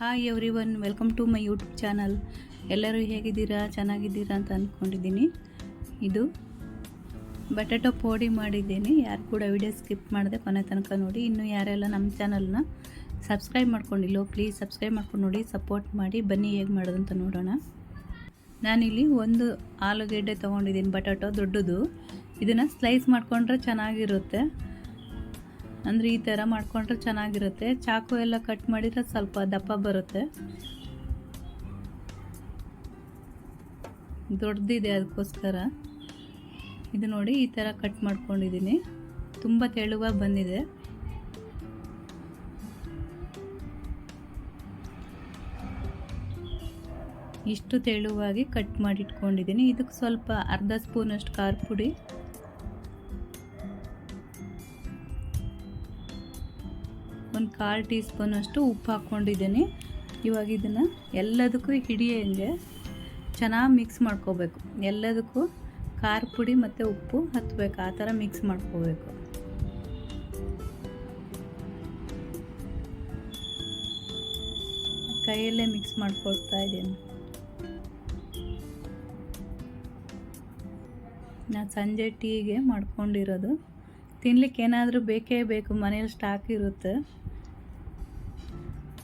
Hi everyone welcome to my YouTube channel ಎಲ್ಲರೂ ಹೇಗಿದ್ದೀರಾ? ಚೆನ್ನಾಗಿದ್ದೀರಾ ಅಂತ ಅಂದ್ಕೊಂಡಿದ್ದೀನಿ ಇದು ಬಟಾಟೊ ಪೋಡಿ ಮಾಡಿದ್ದೀನಿ. ಯಾರು ಕೂಡ ವಿಡಿಯೋ ಸ್ಕಿಪ್ ಮಾಡಿದೆ ಕೊನೆ ತನಕ ನೋಡಿ. ಇನ್ನು ಯಾರೆಲ್ಲ ನಮ್ಮ ಚಾನಲ್ನ ಸಬ್ಸ್ಕ್ರೈಬ್ ಮಾಡ್ಕೊಂಡಿಲ್ಲೋ ಪ್ಲೀಸ್ ಸಬ್ಸ್ಕ್ರೈಬ್ ಮಾಡ್ಕೊಂಡು ನೋಡಿ ಸಪೋರ್ಟ್ ಮಾಡಿ. ಬನ್ನಿ ಹೇಗೆ ಮಾಡೋದಂತ ನೋಡೋಣ. ನಾನಿಲ್ಲಿ ಒಂದು ಆಲೂಗೆಡ್ಡೆ ತೊಗೊಂಡಿದ್ದೀನಿ ಬಟಾಟೊ, ದೊಡ್ಡದು. ಇದನ್ನು ಸ್ಲೈಸ್ ಮಾಡಿಕೊಂಡ್ರೆ ಚೆನ್ನಾಗಿರುತ್ತೆ. ಅಂದರೆ ಈ ಥರ ಮಾಡಿಕೊಂಡ್ರೆ ಚೆನ್ನಾಗಿರುತ್ತೆ. ಚಾಕು ಎಲ್ಲ ಕಟ್ ಮಾಡಿದರೆ ಸ್ವಲ್ಪ ದಪ್ಪ ಬರುತ್ತೆ. ದೊಡ್ಡದಿದೆ ಅದಕ್ಕೋಸ್ಕರ ಇದು ನೋಡಿ ಈ ಥರ ಕಟ್ ಮಾಡ್ಕೊಂಡಿದ್ದೀನಿ ತುಂಬ ತೆಳುವಾಗಿ ಬಂದಿದೆ. ಇಷ್ಟು ತೆಳುವಾಗಿ ಕಟ್ ಮಾಡಿಟ್ಕೊಂಡಿದ್ದೀನಿ ಇದಕ್ಕೆ ಸ್ವಲ್ಪ ಅರ್ಧ ಸ್ಪೂನಷ್ಟು ಖಾರ ಪುಡಿ. ಒಂದು ಕಾಲು ಟೀ ಸ್ಪೂನಷ್ಟು ಉಪ್ಪು ಹಾಕ್ಕೊಂಡಿದ್ದೀನಿ. ಇವಾಗ ಇದನ್ನು ಎಲ್ಲದಕ್ಕೂ ಹಿಡಿಯಂಗೆ ಚೆನ್ನಾಗಿ ಮಿಕ್ಸ್ ಮಾಡ್ಕೋಬೇಕು. ಎಲ್ಲದಕ್ಕೂ ಖಾರ ಪುಡಿ ಮತ್ತು ಉಪ್ಪು ಹತ್ತಬೇಕು ಆ ಥರ ಮಿಕ್ಸ್ ಮಾಡ್ಕೋಬೇಕು. ಕೈಯಲ್ಲೇ ಮಿಕ್ಸ್ ಮಾಡ್ಕೊಳ್ತಾ ಇದ್ದೀನಿ. ನಾನು ಸಂಜೆ ಟೀಗೆ ಮಾಡ್ಕೊಂಡಿರೋದು. ತಿನ್ಲಿಕ್ಕೆ ಏನಾದರೂ ಬೇಕೇ ಬೇಕು ಮನೇಲಿ ಸ್ಟಾಕ್ ಇರುತ್ತೆ.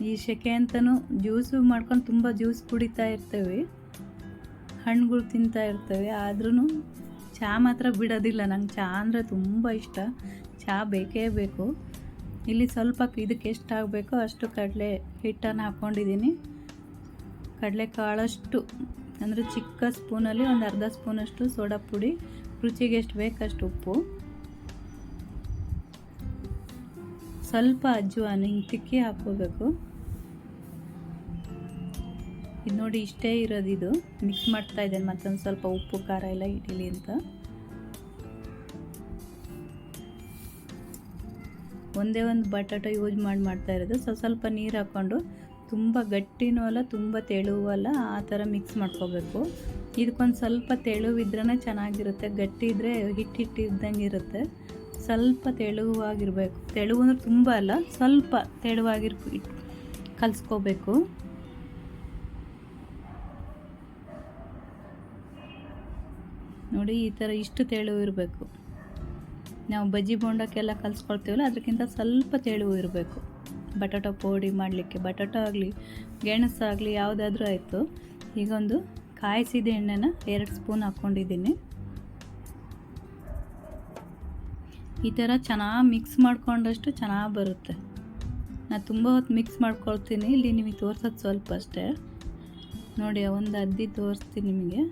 ಈ ಸೆಕೆ ಅಂತಲೂ ಜ್ಯೂಸು ಮಾಡ್ಕೊಂಡು ತುಂಬ ಜ್ಯೂಸ್ ಕುಡಿತಾ ಇರ್ತೇವೆ. ಹಣ್ಣುಗಳು ತಿಂತಾ ಇರ್ತೇವೆ. ಆದ್ರೂ ಚಹಾ ಮಾತ್ರ ಬಿಡೋದಿಲ್ಲ, ನಂಗೆ ಚಹಾ ಅಂದರೆ ತುಂಬ ಇಷ್ಟ. ಚಹಾ ಬೇಕೇ ಬೇಕು. ಇಲ್ಲಿ ಸ್ವಲ್ಪ ಇದಕ್ಕೆ ಎಷ್ಟು ಆಗಬೇಕೋ ಅಷ್ಟು ಕಡಲೆ ಹಿಟ್ಟನ್ನು ಹಾಕ್ಕೊಂಡಿದ್ದೀನಿ ಕಡಲೆ ಕಾಳಷ್ಟು, ಅಂದರೆ ಚಿಕ್ಕ ಸ್ಪೂನಲ್ಲಿ ಒಂದು ಅರ್ಧ ಸ್ಪೂನಷ್ಟು ಸೋಡಾ ಪುಡಿ, ರುಚಿಗೆ ಎಷ್ಟು ಬೇಕಷ್ಟು ಉಪ್ಪು. ಸ್ವಲ್ಪ ಅಜ್ವಾನ ಹಿಂಗೆ ತಿಕ್ಕಿ ಹಾಕ್ಕೋಬೇಕು. ಇದು ನೋಡಿ ಇಷ್ಟೇ ಇರೋದು ಇದು. ಮಿಕ್ಸ್ ಮಾಡ್ತಾ ಇದ್ದೇನೆ, ಮತ್ತೊಂದು ಸ್ವಲ್ಪ ಉಪ್ಪು, ಖಾರ ಎಲ್ಲ ಇಡೀಲಿ ಅಂತ. ಒಂದೇ ಒಂದು ಬಟಾಟೊ ಯೂಸ್ ಮಾಡಿ ಮಾಡ್ತಾ ಇರೋದು. ಸ್ವಲ್ಪ ಸ್ವಲ್ಪ ನೀರು ಹಾಕ್ಕೊಂಡು ತುಂಬ ಗಟ್ಟಿನೂ ಅಲ್ಲ, ತುಂಬ ತೆಳುವೂ ಅಲ್ಲ, ಆ ಥರ ಮಿಕ್ಸ್ ಮಾಡ್ಕೋಬೇಕು. ಇದಕ್ಕೊಂದು ಸ್ವಲ್ಪ ತೆಳುವಿದ್ರೇ ಚೆನ್ನಾಗಿರುತ್ತೆ, ಗಟ್ಟಿ ಇದ್ದರೆ ಹಿಟ್ಟು ಹಿಟ್ಟು ಇದ್ದಂಗೆ ಇರುತ್ತೆ. ಸ್ವಲ್ಪ ತೆಳುವಾಗಿರಬೇಕು. ತೆಳುವು ಅಂದ್ರೆ ತುಂಬ ಅಲ್ಲ, ಸ್ವಲ್ಪ ತೆಳುವಾಗಿರ್ ಕಲಿಸ್ಕೋಬೇಕು. ನೋಡಿ ಈ ಥರ ಇಷ್ಟು ತೆಳುವು ಇರಬೇಕು. ನಾವು ಬಜ್ಜಿ ಬೋಂಡಕ್ಕೆಲ್ಲ ಕಲಿಸ್ಕೊಳ್ತೀವಲ್ಲ ಅದಕ್ಕಿಂತ ಸ್ವಲ್ಪ ತೆಳುವು ಇರಬೇಕು. ಬಟಾಟೊ ಪೋಡಿ ಮಾಡಲಿಕ್ಕೆ, ಬಟಾಟೊ ಆಗಲಿ ಗೆಣಸಾಗಲಿ ಯಾವುದಾದ್ರೂ ಆಯಿತು. ಈಗ ಒಂದು ಕಾಯಿಸಿದ ಎಣ್ಣೆನ ಎರಡು ಸ್ಪೂನ್ ಹಾಕ್ಕೊಂಡಿದ್ದೀನಿ. ಈ ಥರ ಚೆನ್ನಾಗಿ ಮಿಕ್ಸ್ ಮಾಡ್ಕೊಂಡಷ್ಟು ಚೆನ್ನಾಗಿ ಬರುತ್ತೆ. ನಾನು ತುಂಬ ಹೊತ್ತು ಮಿಕ್ಸ್ ಮಾಡ್ಕೊಳ್ತೀನಿ. ಇಲ್ಲಿ ನಿಮಗೆ ತೋರ್ಸೋದು ಸ್ವಲ್ಪ ಅಷ್ಟೇ. ನೋಡಿ ಒಂದು ಅದ್ದಿ ತೋರಿಸ್ತೀನಿ ನಿಮಗೆ.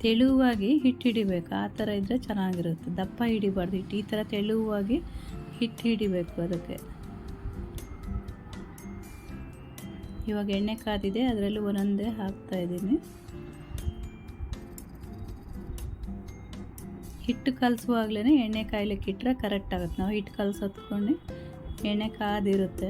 ತೆಳುವಾಗಿ ಹಿಟ್ಟು ಹಿಡಿಬೇಕು. ಆ ಥರ ಇದ್ದರೆ ಚೆನ್ನಾಗಿರುತ್ತೆ. ದಪ್ಪ ಹಿಡಿಬಾರ್ದು. ಹಿಟ್ಟು ಈ ಥರ ತೆಳುವಾಗಿ ಹಿಟ್ಟು ಹಿಡಿಬೇಕು ಅದಕ್ಕೆ. ಇವಾಗ ಎಣ್ಣೆ ಕಾದಿದೆ. ಅದರಲ್ಲಿ ಒಂದೊಂದೇ ಹಾಕ್ತಾ ಹಿಟ್ಟು ಕಲಸುವಾಗಲೇ ಎಣ್ಣೆ ಕಾಯ್ಲಿಕ್ಕೆ ಇಟ್ಟರೆ ಕರೆಕ್ಟ್ ಆಗುತ್ತೆ. ನಾವು ಹಿಟ್ಟು ಕಲಸತ್ಕೊಂಡು ಎಣ್ಣೆ ಕಾದಿರುತ್ತೆ.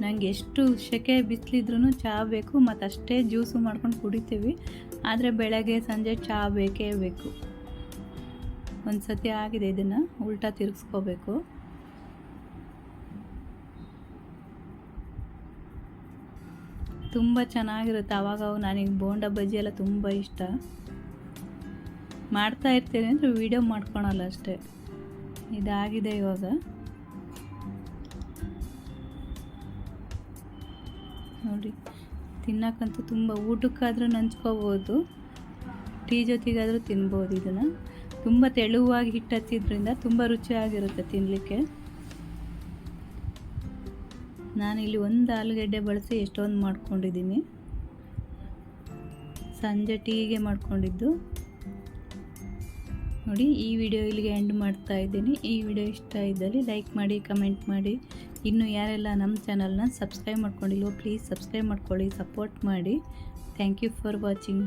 ನನಗೆ ಎಷ್ಟು ಸೆಕೆ ಬಿಸಿಲಿದ್ರೂ ಚಹಾ ಬೇಕು ಮತ್ತು ಅಷ್ಟೇ ಜ್ಯೂಸು ಮಾಡ್ಕೊಂಡು ಕುಡಿತೀವಿ. ಆದರೆ ಬೆಳಗ್ಗೆ, ಸಂಜೆ ಚಹಾ ಬೇಕೇ ಬೇಕು. ಒಂದು ಸತಿ ಆಗಿದೆ ಇದನ್ನು, ಉಲ್ಟಾ ತಿರುಗಿಸ್ಕೋಬೇಕು. ತುಂಬ ಚೆನ್ನಾಗಿರುತ್ತೆ. ಆವಾಗ ನನಗೆ ಬೋಂಡ ಬಜ್ಜಿ ಎಲ್ಲ ತುಂಬ ಇಷ್ಟ. ಮಾಡ್ತಾ ಇರ್ತೀನಿ ಅಂದರೆ ವೀಡಿಯೋ ಮಾಡ್ಕೊಳಲ್ಲ ಅಷ್ಟೇ. ಇದಾಗಿದೆ ಇವಾಗ. ನೋಡಿ, ತಿನ್ನಕ್ಕಂತೂ ತುಂಬ ಊಟಕ್ಕಾದರೂ ನಂಚ್ಕೋಬೋದು. ಟೀ ಜೊತೆಗಾದರೂ ತಿನ್ಬೋದು ಇದನ್ನು. ತುಂಬ ತೆಳುವಾಗಿ ಹಿಟ್ಟು ಹತ್ತಿದ್ರಿಂದ ತುಂಬ ರುಚಿಯಾಗಿರುತ್ತೆ ತಿನ್ನಲಿಕ್ಕೆ ನಾನು ಇಲ್ಲಿ ಒಂದು ಆಲೂಗಡ್ಡೆ ಬಳಸಿ ಎಷ್ಟೊಂದು ಮಾಡ್ಕೊಂಡಿದ್ದೀನಿ. ಸಂಜೆ ಟೀಗೆ ಮಾಡ್ಕೊಂಡಿದ್ದು. ನೋಡಿ, ಈ ವಿಡಿಯೋ ಇಲ್ಲಿಗೆ ಎಂಡ್ ಮಾಡ್ತಾ ಇದ್ದೀನಿ. ಈ ವಿಡಿಯೋ ಇಷ್ಟ ಇದ್ದಲ್ಲಿ ಲೈಕ್ ಮಾಡಿ ಕಮೆಂಟ್ ಮಾಡಿ. ಇನ್ನು ಯಾರೆಲ್ಲ ನಮ್ಮ ಚಾನಲ್ನ ಸಬ್ಸ್ಕ್ರೈಬ್ ಮಾಡ್ಕೊಂಡಿಲ್ವೋ ಪ್ಲೀಸ್ ಸಬ್ಸ್ಕ್ರೈಬ್ ಮಾಡ್ಕೊಳ್ಳಿ ಸಪೋರ್ಟ್ ಮಾಡಿ. Thank you for watching